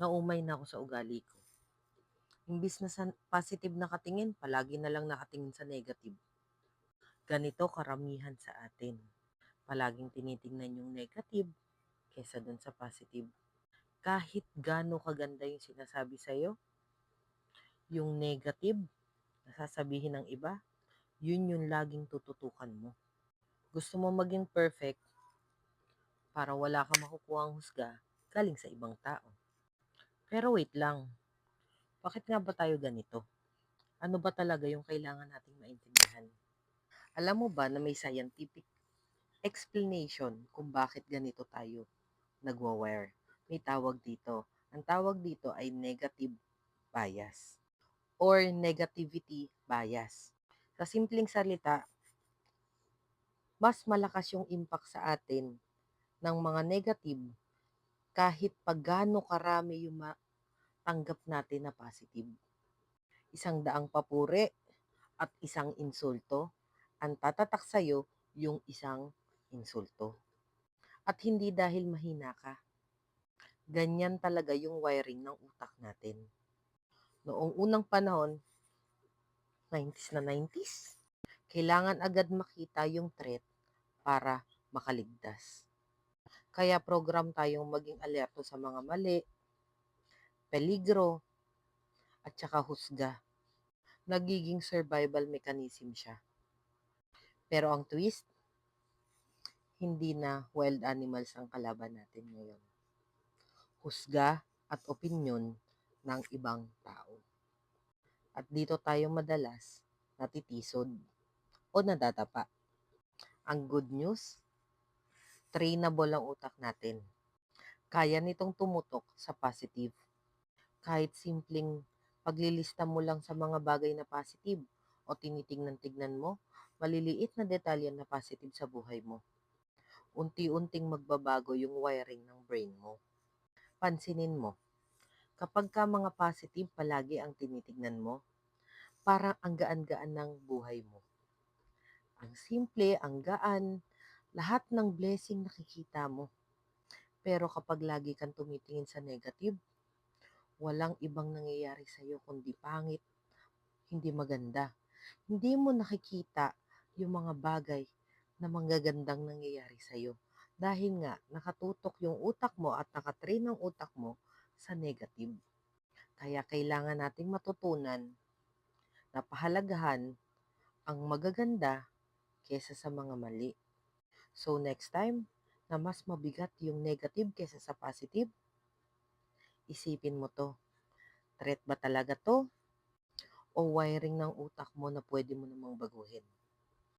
Naumay na ako sa ugali ko. Imbis na sa positive nakatingin, palagi na lang nakatingin sa negative. Ganito karamihan sa atin. Palaging tinitingnan yung negative kesa dun sa positive. Kahit gaano kaganda yung sinasabi sa'yo, yung negative, nasasabihin ng iba, yun yung laging tututukan mo. Gusto mo maging perfect para wala ka makukuha husga galing sa ibang tao. Pero wait lang, bakit nga ba tayo ganito? Ano ba talaga yung kailangan nating maintindihan? Alam mo ba na may scientific explanation kung bakit ganito tayo nagwa-wire? May tawag dito. Ang tawag dito ay negative bias or negativity bias. Sa simpleng salita, mas malakas yung impact sa atin ng mga negative kahit pagano karami yung matanggap natin na positive. Isang daang papuri at isang insulto, ang tatatak sa'yo yung isang insulto. At hindi dahil mahina ka. Ganyan talaga yung wiring ng utak natin. Noong unang panahon, 90s na 90s, kailangan agad makita yung threat para makaligtas. Kaya program tayong maging alerto sa mga mali, peligro, at saka husga. Nagiging survival mechanism siya. Pero ang twist, hindi na wild animals ang kalaban natin ngayon. Husga at opinyon ng ibang tao. At dito tayo madalas natitisod o nadadapa. Ang good news, trainable ang utak natin. Kaya nitong tumutok sa positive. Kahit simpleng paglilista mo lang sa mga bagay na positive o tinitingnan-tignan mo, maliliit na detalye na positive sa buhay mo. Unti-unting magbabago yung wiring ng brain mo. Pansinin mo, kapag ka mga positive palagi ang tinitignan mo, parang ang gaan-gaan ng buhay mo. Ang simple, ang gaan, lahat ng blessing nakikita mo. Pero kapag lagi kang tumitingin sa negative, walang ibang nangyayari sa iyo kundi pangit, hindi maganda. Hindi mo nakikita yung mga bagay na manggagandang nangyayari sa iyo. Dahil nga, nakatutok yung utak mo at nakatrain ang utak mo sa negative. Kaya kailangan nating matutunan na pahalagahan ang magaganda kesa sa mga mali. So next time na mas mabigat yung negative kesa sa positive, isipin mo to. Threat ba talaga to? O wiring ng utak mo na pwede mo namang baguhin?